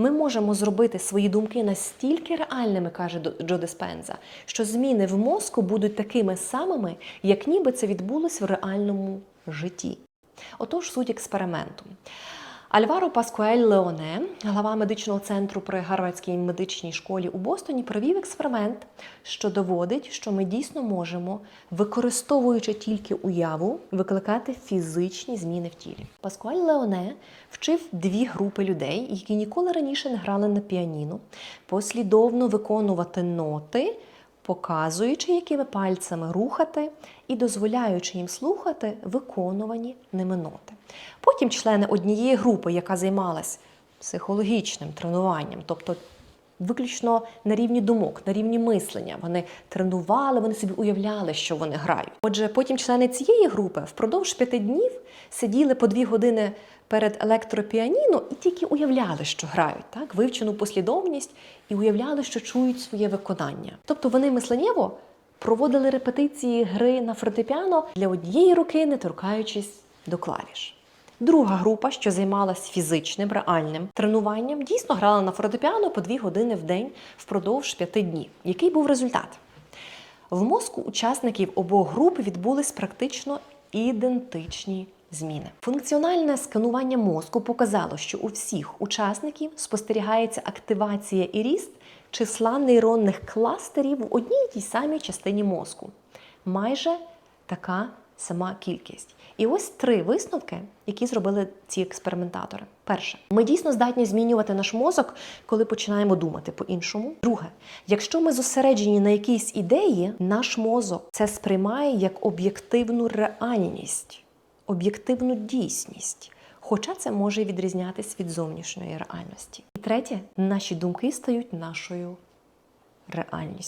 Ми можемо зробити свої думки настільки реальними, каже Джо Диспенза, що зміни в мозку будуть такими самими, як ніби це відбулось в реальному житті. Отож, суть експерименту. Альваро Паскуель Леоне, глава медичного центру при Гарвардській медичній школі у Бостоні, провів експеримент, що доводить, що ми дійсно можемо, використовуючи тільки уяву, викликати фізичні зміни в тілі. Паскуаль Леоне вчив дві групи людей, які ніколи раніше не грали на піаніно, послідовно виконувати ноти показуючи, якими пальцями рухати, і дозволяючи їм слухати виконувані ними ноти. Потім члени однієї групи, яка займалась психологічним тренуванням, тобто виключно на рівні думок, на рівні мислення, вони тренували, вони собі уявляли, що вони грають. Отже, потім члени цієї групи впродовж п'яти днів сиділи по дві години перед електропіаніно і тільки уявляли, що грають, так, вивчену послідовність і уявляли, що чують своє виконання. Тобто вони мисленнєво проводили репетиції гри на фортепіано для однієї руки, не торкаючись до клавіш. Друга група, що займалась фізичним реальним тренуванням, дійсно грала на фортепіано по дві години в день впродовж п'яти днів. Який був результат? В мозку учасників обох груп відбулись практично ідентичні зміни. Функціональне сканування мозку показало, що у всіх учасників спостерігається активація і ріст числа нейронних кластерів в одній і тій самій частині мозку. Майже така сама кількість. І ось три висновки, які зробили ці експериментатори. Перше, ми дійсно здатні змінювати наш мозок, коли починаємо думати по-іншому. Друге, якщо ми зосереджені на якійсь ідеї, наш мозок це сприймає як об'єктивну реальність, об'єктивну дійсність. Хоча це може відрізнятись від зовнішньої реальності. І третє, наші думки стають нашою реальністю.